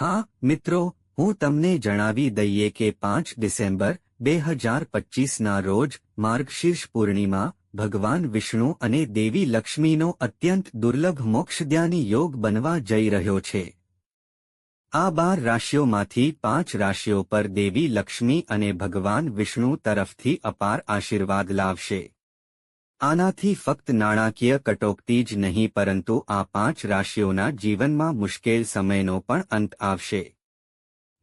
હા, મિત્રો, હું તમને જણાવી દઈએ કે પાંચ ડિસેમ્બર બે હજાર પચીસના રોજ માર્ગશીર્ષ પૂર્ણિમા ભગવાન વિષ્ણુ અને દેવી લક્ષ્મીનો અત્યંત દુર્લભ મોક્ષદ્યાની યોગ બનવા જઈ રહ્યો છે. આ બાર રાશિઓમાંથી પાંચ રાશિઓ પર દેવી લક્ષ્મી અને ભગવાન વિષ્ણુ તરફથી અપાર આશીર્વાદ લાવશે. આનાથી ફક્ત નાણાકીય કટોકટી જ નહીં, પરંતુ આ પાંચ રાશિઓના જીવનમાં મુશ્કેલ સમયનો પણ અંત આવશે.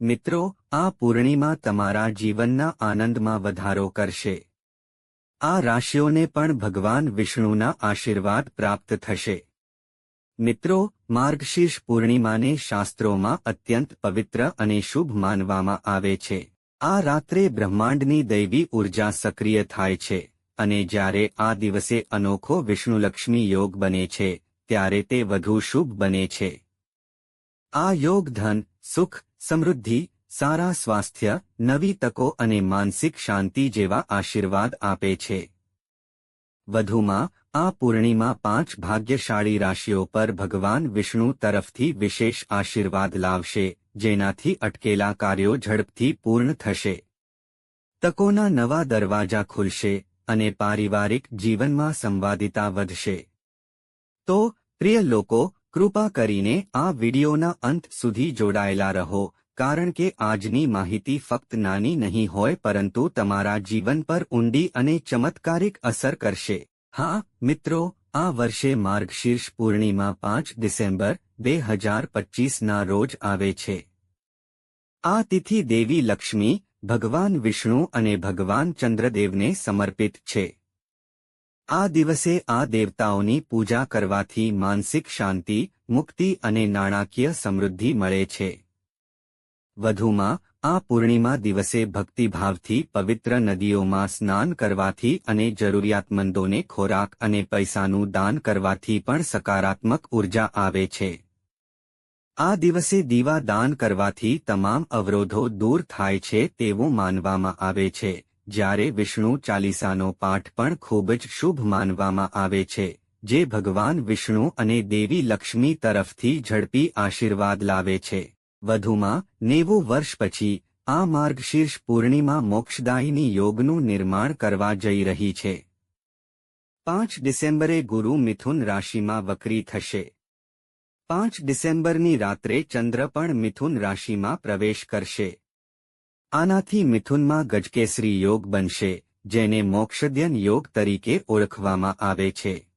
મિત્રો, આ પૂર્ણિમા તમારા જીવનના આનંદમાં વધારો કરશે. આ રાશિઓને પણ ભગવાન વિષ્ણુના આશીર્વાદ પ્રાપ્ત થશે. મિત્રો, માર્ગશીર્ષ પૂર્ણિમાને શાસ્ત્રોમાં અત્યંત પવિત્ર અને શુભ માનવામાં આવે છે. આ રાત્રે બ્રહ્માંડની દૈવી ઊર્જા સક્રિય થાય છે. અને જ્યારે આ દિવસે અનોખો વિષ્ણુલક્ષ્મી યોગ બને છે, ત્યારે તે વધુ શુભ બને છે. આ યોગ ધન, સુખ, સમૃદ્ધિ, સારા સ્વાસ્થ્ય, નવી તકો અને માનસિક શાંતિ જેવા આશીર્વાદ આપે છે. વધુમાં, આ પૂર્ણિમા પાંચ ભાગ્યશાળી રાશિઓ પર ભગવાન વિષ્ણુ તરફથી વિશેષ આશીર્વાદ લાવશે, જેનાથી અટકેલા કાર્યો ઝડપથી પૂર્ણ થશે. તકોના નવા દરવાજા ખુલશે અને પારિવારિક જીવનમાં સંવાદિતા વધશે. તો, પ્રિય લોકો, કૃપા કરીને આ વિડીયોના અંત સુધી જોડાયેલા રહો, કારણ કે આજની માહિતી ફક્ત નાની નહીં હોય પરંતુ તમારા જીવન પર ઊંડી અને ચમત્કારિક અસર કરશે. હા, મિત્રો, આ વર્ષે માર્ગશીર્ષ પૂર્ણિમા પાંચ ડિસેમ્બર, બે હજાર પચીસના રોજ આવે છે. આ તિથિ દેવી લક્ષ્મી ભગવાન વિષ્ણુ અને ભગવાન ચંદ્રદેવને સમર્પિત છે. આ દિવસે આ દેવતાઓની પૂજા કરવાથી માનસિક શાંતિ, મુક્તિ અને નાણાકીય સમૃદ્ધિ મળે છે. વધુમાં, આ પૂર્ણિમા દિવસે ભક્તિભાવથી પવિત્ર નદીઓમાં સ્નાન કરવાથી અને જરૂરિયાતમંદોને ખોરાક અને પૈસાનું દાન કરવાથી પણ સકારાત્મક ઊર્જા આવે છે. આ દિવસે દીવા દાન કરવાથી તમામ અવરોધો દૂર થાય છે તેવું માનવામાં આવે છે. જ્યારે વિષ્ણુ ચાલીસાનો પાઠ પણ ખૂબ જ શુભ માનવામાં આવે છે. જે ભગવાન વિષ્ણુ અને દેવી લક્ષ્મી તરફથી ઝડપી આશીર્વાદ લાવે છે. વધુમાં, નેવું વર્ષ પછી, આ માર્ગશીર્ષ પૂર્ણિમા મોક્ષદાયીની યોગનું નિર્માણ કરવા જઈ રહી છે. પાંચ ડિસેમ્બરે ગુરુ મિથુન રાશિમાં વક્રી થશે. પાંચ ડિસેમ્બરની રાત્રે ચંદ્ર પણ મિથુન રાશિમાં પ્રવેશ કરશે. આનાથી મિથુનમાં ગજકેસરી યોગ બનશે, જેને મોક્ષદ્યન યોગ તરીકે ઓળખવામાં આવે છે.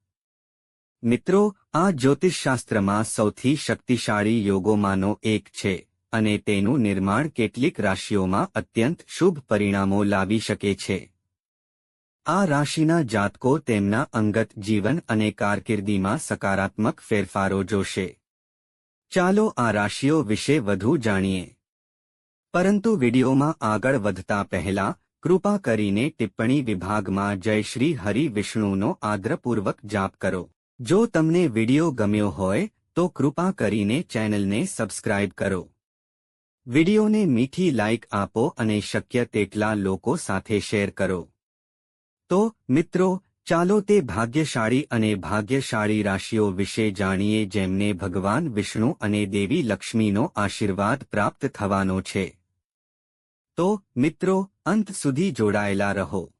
મિત્રો, આ જ્યોતિષશાસ્ત્રમાં સૌથી શક્તિશાળી યોગોમાંનો એક છે, અને તેનું નિર્માણ કેટલીક રાશિઓમાં અત્યંત શુભ પરિણામો લાવી શકે છે. આ રાશિના જાતકો તેમના અંગત જીવન અને કારકિર્દીમાં સકારાત્મક ફેરફારો જોશે. ચાલો આ રાશિઓ વિશે વધુ જાણીએ. પરંતુ વિડીયોમાં આગળ વધતા પહેલા, કૃપા કરીને ટિપ્પણી વિભાગમાં જય શ્રી હરિ વિષ્ણુનો આદ્રપૂર્વક જાપ કરો. જો તમને વીડિયો ગમ્યો હોય, તો કૃપા કરીને ચેનલને સબસ્ક્રાઇબ કરો. વિડીયોને મીઠી લાઇક આપો અને શક્ય તેટલા લોકો સાથે શેર કરો. તો મિત્રો ચાલો તે ભાગ્યશાળી અને ભાગ્યશાળી રાશિઓ વિશે જાણીએ જેમને ભગવાન વિષ્ણુ અને દેવી લક્ષ્મીનો આશીર્વાદ પ્રાપ્ત થવાનો છે. તો, મિત્રો, અંત સુધી જોડાયેલા રહો.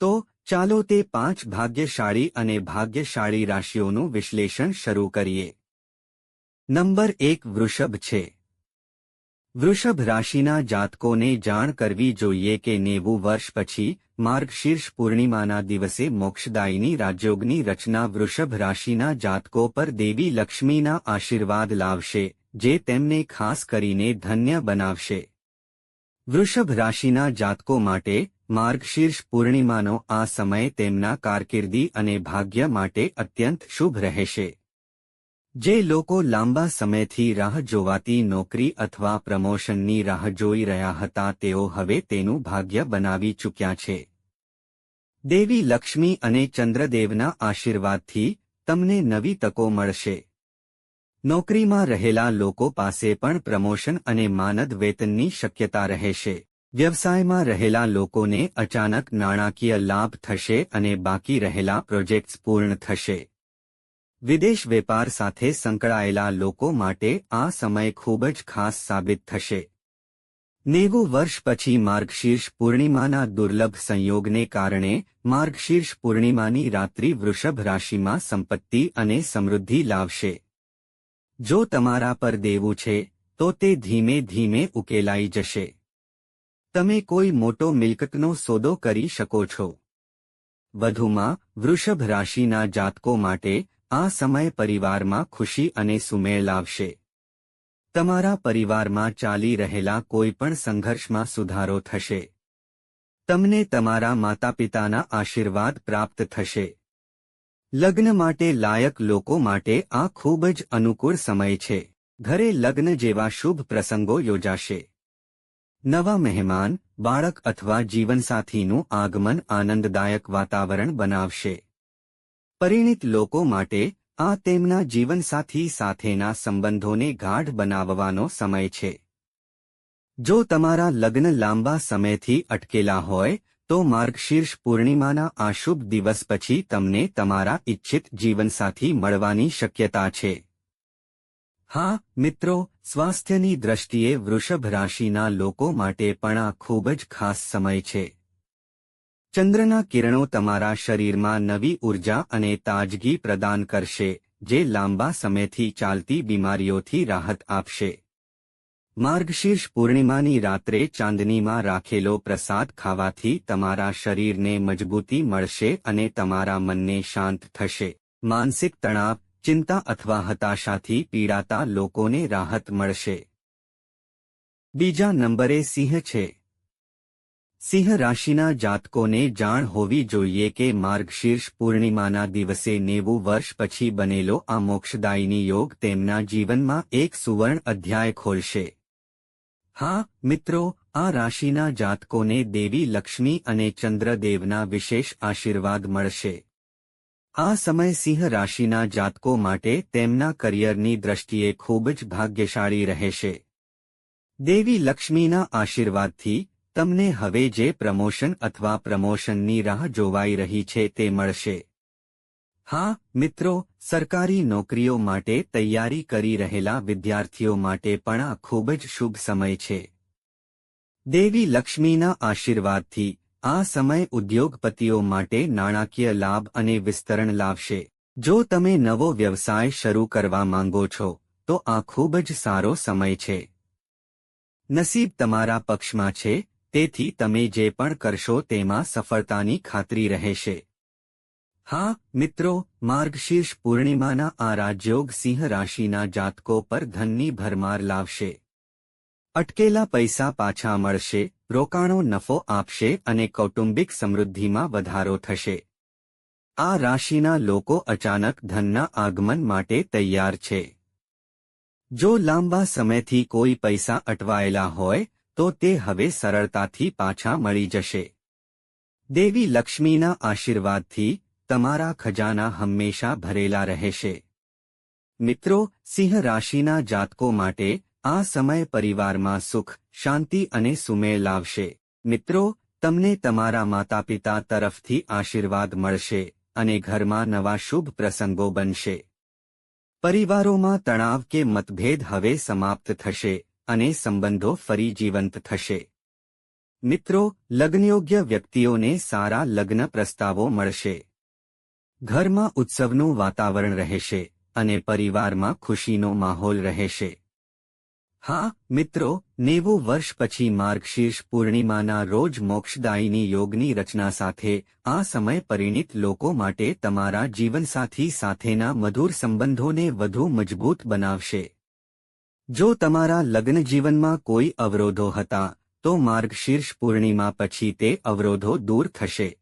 તો, ચાલો તે પાંચ ભાગ્યશાળી અને ભાગ્યશાળી રાશિઓનું વિશ્લેષણ શરૂ કરીએ. નંબર એક વૃષભ છે. વૃષભ રાશિના જાતકોને જાણ કરવી જોઈએ કે નેવું વર્ષ પછી માર્ગશીર્ષ પૂર્ણિમાના દિવસે મોક્ષદાયીની રાજયોગની રચના વૃષભ રાશિના જાતકો પર દેવી લક્ષ્મીના આશીર્વાદ લાવશે, જે તેમને ખાસ કરીને ધન્ય બનાવશે. વૃષભ રાશિના જાતકો માટે માર્ગશીર્ષ પૂર્ણિમાનો આ સમય તેમના કારકિર્દી અને ભાગ્ય માટે અત્યંત શુભ રહેશે. જે લોકો લાંબા સમયથી રાહ જોવાતી નોકરી અથવા પ્રમોશનની રાહ જોઈ રહ્યા હતા, તેઓ હવે તેનું ભાગ્ય બનાવી ચૂક્યા છે. દેવી લક્ષ્મી અને ચંદ્રદેવના આશીર્વાદથી તમને નવી તકો મળશે. નોકરીમાં રહેલા લોકો પાસે પણ પ્રમોશન અને માનદ વેતનની શક્યતા રહેશે. વ્યવસાયમાં રહેલા લોકોને અચાનક નાણાકીય લાભ થશે અને બાકી રહેલા પ્રોજેક્ટ્સ પૂર્ણ થશે. વિદેશ વેપાર સાથે સંકળાયેલા લોકો માટે આ સમય ખૂબ જ ખાસ સાબિત થશે. નેવું વર્ષ પછી માર્ગશીર્ષ પૂર્ણિમાના દુર્લભ સંયોગને કારણે માર્ગશીર્ષ પૂર્ણિમાની રાત્રિ વૃષભ રાશિમાં સંપત્તિ અને સમૃદ્ધિ લાવશે. જો તમારા પર દેવું છે, તો તે ધીમે ધીમે ઉકેલાઈ જશે. તમે કોઈ મોટો મિલકતનો સોદો કરી શકો છો. વધુમાં, વૃષભ રાશિના જાતકો માટે આ સમય પરિવારમાં ખુશી અને સુમેળ લાવશે. તમારા પરિવારમાં ચાલી રહેલા કોઈપણ સંઘર્ષમાં સુધારો થશે. તમને તમારા માતાપિતાના આશીર્વાદ પ્રાપ્ત થશે. લગ્ન માટે લાયક લોકો માટે આ ખૂબ જ અનુકૂળ સમય છે. ઘરે લગ્ન જેવા શુભ પ્રસંગો યોજાશે. નવા મહેમાન, બાળક અથવા જીવનસાથીનું આગમન આનંદદાયક વાતાવરણ બનાવશે. પરિણિત લોકો માટે આ તેમના જીવનસાથી સાથેના સંબંધોને ગાઢ બનાવવાનો સમય છે. જો તમારા લગ્ન લાંબા સમયથી અટકેલા હોય, તો માર્ગશીર્ષ પૂર્ણિમાના આ શુભ દિવસ પછી તમને તમારા ઇચ્છિત જીવનસાથી મળવાની શક્યતા છે. હા, મિત્રો, સ્વાસ્થ્યની દ્રષ્ટિએ વૃષભ રાશિના લોકો માટે પણ આ ખૂબ જ ખાસ સમય છે. ચંદ્રના કિરણો તમારા શરીરમાં નવી ઊર્જા અને તાજગી પ્રદાન કરશે, જે લાંબા સમયથી ચાલતી બીમારીઓથી રાહત આપશે. માર્ગશીર્ષ પૂર્ણિમાની રાત્રે ચાંદનીમાં રાખેલો પ્રસાદ ખાવાથી તમારા શરીરને મજબૂતી મળશે અને તમારા મનને શાંત થશે. માનસિક તણાવ, ચિંતા અથવા હતાશાથી પીડાતા લોકોને રાહત મળશે. બીજા નંબરે સિંહ છે. સિંહ રાશિના જાતકોને જાણ હોવી જોઈએ કે માર્ગશીર્ષ પૂર્ણિમાના દિવસે નેવું વર્ષ પછી બનેલો આ મોક્ષદાયીની યોગ તેમના જીવનમાં એક સુવર્ણ અધ્યાય ખોલશે. હા, મિત્રો, આ રાશિના જાતકોને દેવી લક્ષ્મી અને ચંદ્રદેવના વિશેષ આશીર્વાદ મળશે. આ સમય સિંહ રાશિના જાતકો માટે તેમના કરિયરની દ્રષ્ટિએ ખૂબ જ ભાગ્યશાળી રહેશે. દેવી લક્ષ્મીના આશીર્વાદથી તમને હવે જે પ્રમોશન અથવા પ્રમોશનની રાહ જોવાઈ રહી છે તે મળશે. હા, મિત્રો, સરકારી નોકરીઓ માટે તૈયારી કરી રહેલા વિદ્યાર્થીઓ માટે પણ આ ખૂબ જ શુભ સમય છે. દેવી લક્ષ્મીના આશીર્વાદથી, આ સમય ઉદ્યોગપતિઓ માટે નાણાકીય લાભ અને વિસ્તરણ લાવશે. જો તમે નવો વ્યવસાય શરૂ કરવા માંગો છો, તો આ ખૂબ જ સારો સમય છે. નસીબ તમારા પક્ષમાં છે તેથી તમે જે પણ કરશો તેમાં સફળતાની ખાતરી રહેશે. હા, મિત્રો, માર્ગશીર્ષ પૂર્ણિમાના આ રાજયોગ સિંહ રાશિના જાતકો પર ધનની ભરમાર લાવશે. અટકેલા પૈસા પાછા મળશે, રોકાણો નફો આપશે અને કૌટુંબિક સમૃદ્ધિમાં વધારો થશે. આ રાશિના લોકો અચાનક ધનના આગમન માટે તૈયાર છે. જો લાંબા સમયથી કોઈ પૈસા અટવાયેલા હોય તો તે હવે સરળતાથી પાછા મળી જશે. દેવી લક્ષ્મીના આશીર્વાદથી તમારા ખજાના હંમેશા ભરેલા રહેશે. મિત્રો, સિંહ રાશિના જાતકો માટે આ સમય પરિવારમાં સુખ, શાંતિ અને સુમેળ લાવશે. મિત્રો, તમને તમારા માતાપિતા તરફથી આશીર્વાદ મળશે અને ઘરમાં નવા શુભ પ્રસંગો બનશે. પરિવારોમાં તણાવ કે મતભેદ હવે સમાપ્ત થશે. અને સંબંધો ફરી જીવંત થશે. મિત્રો, લગ્નયોગ્ય વ્યક્તિઓને સારા લગ્ન પ્રસ્તાવો મળશે. ઘરમાં ઉત્સવનું વાતાવરણ રહેશે અને પરિવારમાં ખુશીનો માહોલ રહેશે. હા, મિત્રો, નેવું વર્ષ પછી માર્ગશીર્ષ પૂર્ણિમાના રોજ મોક્ષદાયીની યોગની રચના સાથે આ સમય પરિણિત લોકો માટે તમારા જીવનસાથી સાથેના મધુર સંબંધોને વધુ મજબૂત બનાવશે. જો તમારા લગ્ન જીવનમાં કોઈ અવરોધો હતા, તો માર્ગશીર્ષ પૂર્ણિમા પછી તે અવરોધો દૂર થશે.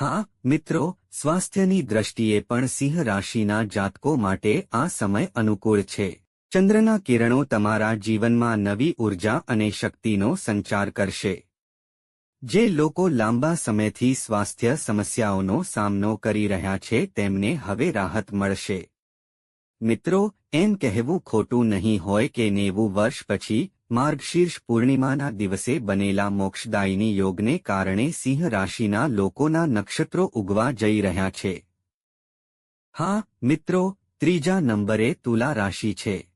હા, મિત્રો, સ્વાસ્થ્યની દ્રષ્ટિએ પણ સિંહ રાશિના જાતકો માટે આ સમય અનુકૂળ છે. ચંદ્રના કિરણો તમારા જીવનમાં નવી ઊર્જા અને શક્તિનો સંચાર કરશે. જે લોકો લાંબા સમયથી સ્વાસ્થ્ય સમસ્યાઓનો સામનો કરી રહ્યા છે, તેમને હવે રાહત મળશે. મિત્રો, એમ કહેવું ખોટું નહીં હોય કે નેવું વર્ષ પછી, માર્ગશીર્ષ પૂર્ણિમાના દિવસે બનેલા મોક્ષદાયીની યોગને કારણે સિંહ રાશિના લોકોના નક્ષત્રો ઉગવા જઈ રહ્યા છે. હા, મિત્રો, ત્રીજા નંબરે તુલા રાશિ છે.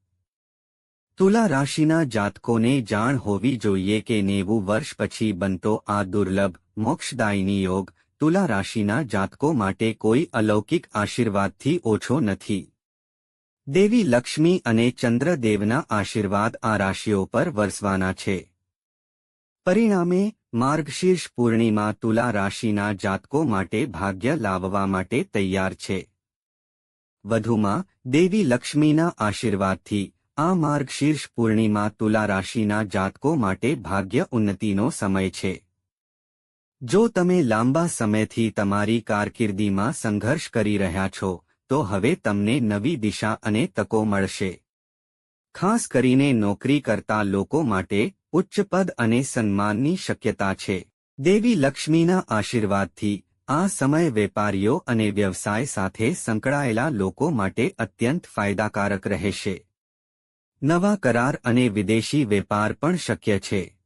તુલા રાશિના જાતકોને જાણ હોવી જોઈએ કે નેવું વર્ષ પછી બનતો આ દુર્લભ, મોક્ષદાયિની યોગ, તુલા રાશિના જાતકો માટે કોઈ અલૌકિક આશીર્વાદથી ઓછો નથી. દેવી લક્ષ્મી અને ચંદ્રદેવના આશીર્વાદ આ રાશિઓ પર વરસવાના છે. પરિણામે, માર્ગશીર્ષ પૂર્ણિમા તુલા રાશિના જાતકો માટે ભાગ્ય લાવવા માટે તૈયાર છે. વધુમાં, દેવી લક્ષ્મીના આશીર્વાદથી, આ માર્ગશીર્ષ પૂર્ણિમા તુલા રાશિના જાતકો માટે ભાગ્ય ઉન્નતિનો સમય છે. જો તમે લાંબા સમયથી તમારી કારકિર્દીમાં સંઘર્ષ કરી રહ્યા છો તો હવે તમને નવી દિશા અને તકો મળશે. ખાસ કરીને નોકરી કરતા લોકો માટે ઉચ્ચ પદ અને સન્માનની શક્યતા છે. દેવી લક્ષ્મીના આશીર્વાદથી આ સમય વેપારીઓ અને વ્યવસાય સાથે સંકળાયેલા લોકો માટે અત્યંત ફાયદાકારક રહેશે. નવા કરાર અને વિદેશી વેપાર પણ શક્ય છે.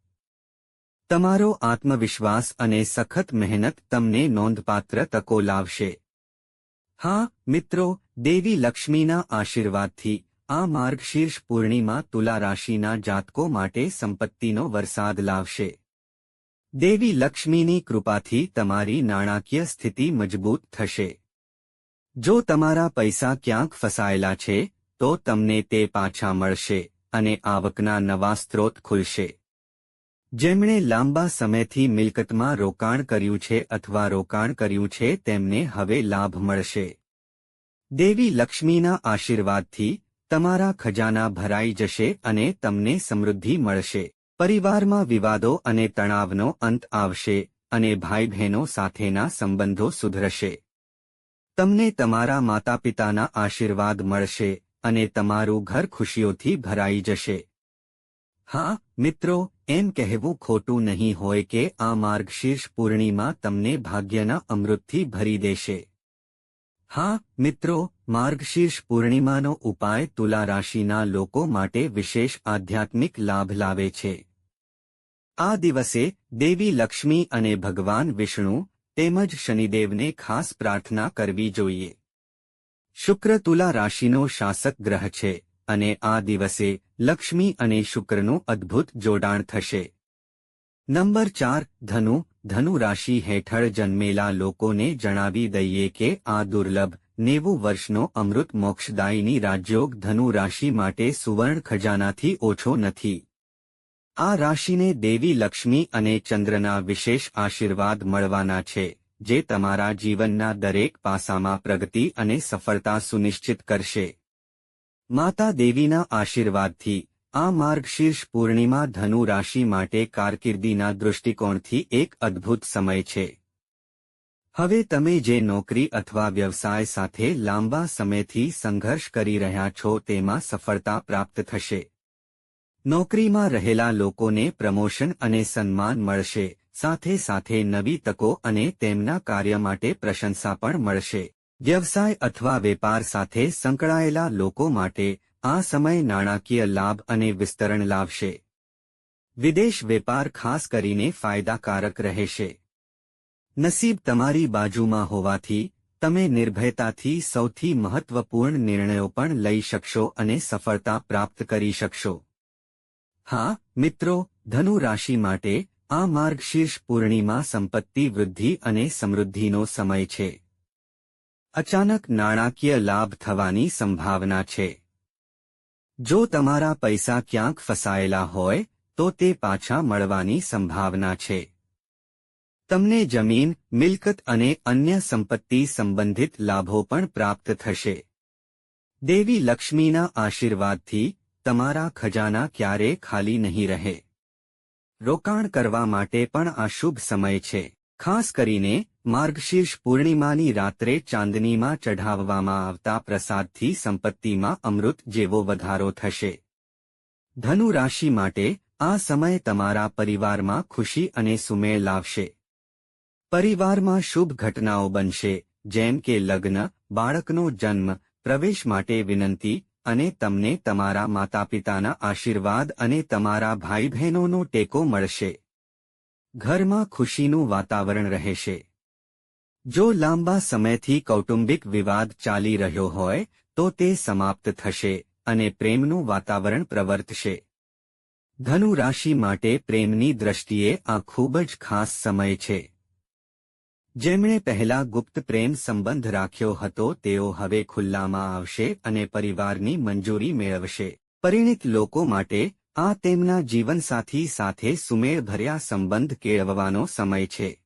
તમારો આત્મવિશ્વાસ અને સખત મહેનત તમને નોંધપાત્ર તકો લાવશે. હા, મિત્રો, દેવી લક્ષ્મીના આશીર્વાદથી આ માર્ગશીર્ષ પૂર્ણિમા તુલા રાશિના જાતકો માટે સંપત્તિનો વરસાદ લાવશે. દેવી લક્ષ્મીની કૃપાથી તમારી નાણાકીય સ્થિતિ મજબૂત થશે. જો તમારા પૈસા ક્યાંક ફસાયેલા છે, તો તમને તે પાછા મળશે અને આવકના નવા સ્ત્રોત ખુલશે. જેમણે લાંબા સમયથી મિલકતમાં રોકાણ કર્યું છે અથવા રોકાણ કર્યું છે, તેમને હવે લાભ મળશે. દેવી લક્ષ્મીના આશીર્વાદથી તમારા ખજાના ભરાઈ જશે અને તમને સમૃદ્ધિ મળશે. પરિવારમાં વિવાદો અને તણાવનો અંત આવશે અને ભાઈ બહેનો સાથેના સંબંધો સુધરશે. તમને તમારા માતા પિતાના આશીર્વાદ મળશે અને તમારું ઘર ખુશીઓથી ભરાઈ જશે. હા, મિત્રો, એમ કહેવું ખોટું નહીં હોય કે આ માર્ગશીર્ષ પૂર્ણિમા તમને ભાગ્યના અમૃતથી ભરી દેશે. હા, મિત્રો માર્ગશીર્ષ પૂર્ણિમાનો ઉપાય તુલા રાશિના લોકો માટે વિશેષ આધ્યાત્મિક લાભ લાવે છે. આ દિવસે દેવી લક્ષ્મી અને ભગવાન વિષ્ણુ તેમજ શનિદેવને ખાસ પ્રાર્થના કરવી જોઈએ. શુક્ર તુલા રાશિનો શાસક ગ્રહ છે અને આ દિવસે લક્ષ્મી અને શુક્રનું અદ્ભુત જોડાણ થશે. નંબર ચાર, ધનુ. ધનુ રાશિ હેઠળ જન્મેલા લોકોને જણાવી દઈએ કે આ દુર્લભ નેવું વર્ષનો અમૃત મોક્ષદાયીની રાજયોગ ધનુ રાશિ માટે સુવર્ણ ખજાનાથી ઓછો નથી. આ રાશિને દેવી લક્ષ્મી અને ચંદ્રના વિશેષ આશીર્વાદ મળવાના છે, જે તમારા જીવનના દરેક પાસામાં પ્રગતિ અને સફળતા સુનિશ્ચિત કરશે. માતા દેવીના આશીર્વાદથી, આ માર્ગશીર્ષ પૂર્ણિમા ધનુ રાશિ માટે કારકિર્દીના દૃષ્ટિકોણથી એક અદ્ભુત સમય છે. હવે તમે જે નોકરી અથવા વ્યવસાય સાથે લાંબા સમયથી સંઘર્ષ કરી રહ્યા છો તેમાં સફળતા પ્રાપ્ત થશે. નોકરીમાં રહેલા લોકોને પ્રમોશન અને સન્માન મળશે, સાથે સાથે નવી તકો અને તેમના કાર્ય માટે પ્રશંસા પણ મળશે. વ્યવસાય અથવા વેપાર સાથે સંકળાયેલા લોકો માટે આ સમય નાણાકીય લાભ અને વિસ્તરણ લાવશે. વિદેશ વેપાર ખાસ કરીને ફાયદાકારક રહેશે. નસીબ તમારી બાજુમાં હોવાથી, તમે નિર્ભયતાથી સૌથી મહત્વપૂર્ણ નિર્ણયો પણ લઈ શકશો અને સફળતા પ્રાપ્ત કરી શકશો. હા, મિત્રો, ધનુ રાશિ માટે આ માર્ગશીર્ષ પૂર્ણિમા સંપત્તિ વૃદ્ધિ અને સમૃદ્ધિનો સમય છે. અચાનક નાણાકીય લાભ થવાની સંભાવના છે. જો તમારા પૈસા ક્યાંક ફસાયેલા હોય, તો તે પાછા મળવાની સંભાવના છે. તમને જમીન, મિલકત અને અન્ય સંપત્તિ સંબંધિત લાભો પણ પ્રાપ્ત થશે. દેવી લક્ષ્મીના આશીર્વાદથી તમારા ખજાના ક્યારે ખાલી નહીં રહે. રોકાણ કરવા માટે પણ આ શુભ સમય છે. ખાસ કરીને માર્ગશીર્ષ પૂર્ણિમાની રાત્રે ચાંદનીમાં ચઢાવવામાં આવતા પ્રસાદથી સંપત્તિમાં અમૃત જેવો વધારો થશે. ધનુ રાશિ માટે આ સમય તમારા પરિવારમાં ખુશી અને સુમેળ લાવશે. પરિવારમાં શુભ ઘટનાઓ બનશે, જેમ કે લગ્ન, બાળકનો જન્મ, પ્રવેશ માટે વિનંતી અને તમને તમારા માતાપિતાના આશીર્વાદ અને તમારા ભાઈ બહેનોનો ટેકો મળશે. ઘરમાં ખુશીનું વાતાવરણ રહેશે. જો લાંબા સમયથી કૌટુંબિક વિવાદ ચાલી રહ્યો હોય, તો તે સમાપ્ત થશે અને પ્રેમનું વાતાવરણ પ્રવર્તશે. ધનુ રાશિ માટે પ્રેમની દ્રષ્ટિએ આ ખૂબ જ ખાસ સમય છે. જેમણે પહેલા ગુપ્ત પ્રેમ સંબંધ રાખ્યો હતો, તેઓ હવે ખુલ્લામાં આવશે અને પરિવારની મંજૂરી મેળવશે. પરિણિત લોકો માટે આ તેમના જીવનસાથી સાથે સુમેળભર્યા સંબંધ કેળવવાનો સમય છે.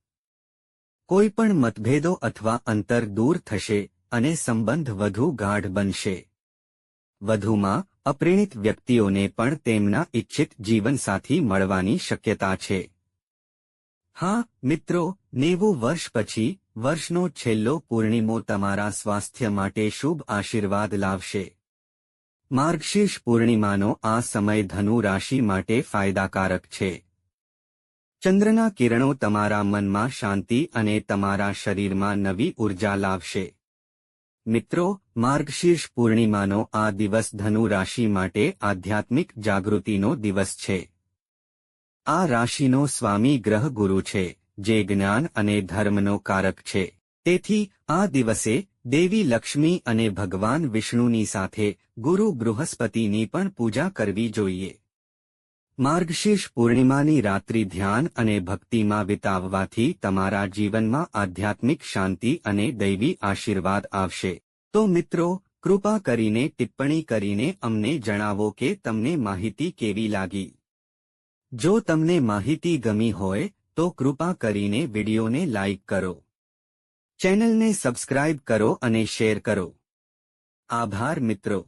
કોઈ પણ મતભેદો અથવા અંતર દૂર થશે અને સંબંધ વધુ ગાઢ બનશે. વધુમાં અપ્રેણિત વ્યક્તિઓને પણ તેમના ઇચ્છિત જીવનસાથી મળવાની શક્યતા છે. હા, મિત્રો, નેવું વર્ષ પછી, વર્ષનો છેલ્લો પૂર્ણિમો તમારા સ્વાસ્થ્ય માટે શુભ આશીર્વાદ લાવશે. માર્ગશીર્ષ પૂર્ણિમાનો આ સમય ધનુ રાશિ માટે ફાયદાકારક છે. ચંદ્રના કિરણો તમારા મનમાં શાંતિ અને તમારા શરીરમાં નવી ઊર્જા લાવશે. મિત્રો, માર્ગશીર્ષ પૂર્ણિમાનો આ દિવસ ધનુ રાશિ માટે આધ્યાત્મિક જાગૃતિનો દિવસ છે. આ રાશિનો સ્વામી ગ્રહ ગુરુ છે, જે જ્ઞાન અને ધર્મનો કારક છે. તેથી, આ દિવસે દેવી લક્ષ્મી અને ભગવાન વિષ્ણુની સાથે ગુરુ બૃહસ્પતિની પણ પૂજા કરવી જોઈએ. માર્ગશીર્ષ પૂર્ણિમાની રાત્રિ ધ્યાન અને ભક્તિમાં વિતાવવાથી તમારા જીવનમાં આધ્યાત્મિક શાંતિ અને દૈવી આશીર્વાદ આવશે. તો મિત્રો, કૃપા કરીને ટિપ્પણી કરીને અમને જણાવો કે તમને માહિતી કેવી લાગી? જો તમને માહિતી ગમી હોય, તો કૃપા કરીને વિડીયોને લાઇક કરો. ચેનલને સબસ્ક્રાઇબ કરો અને શેર કરો. આભાર મિત્રો.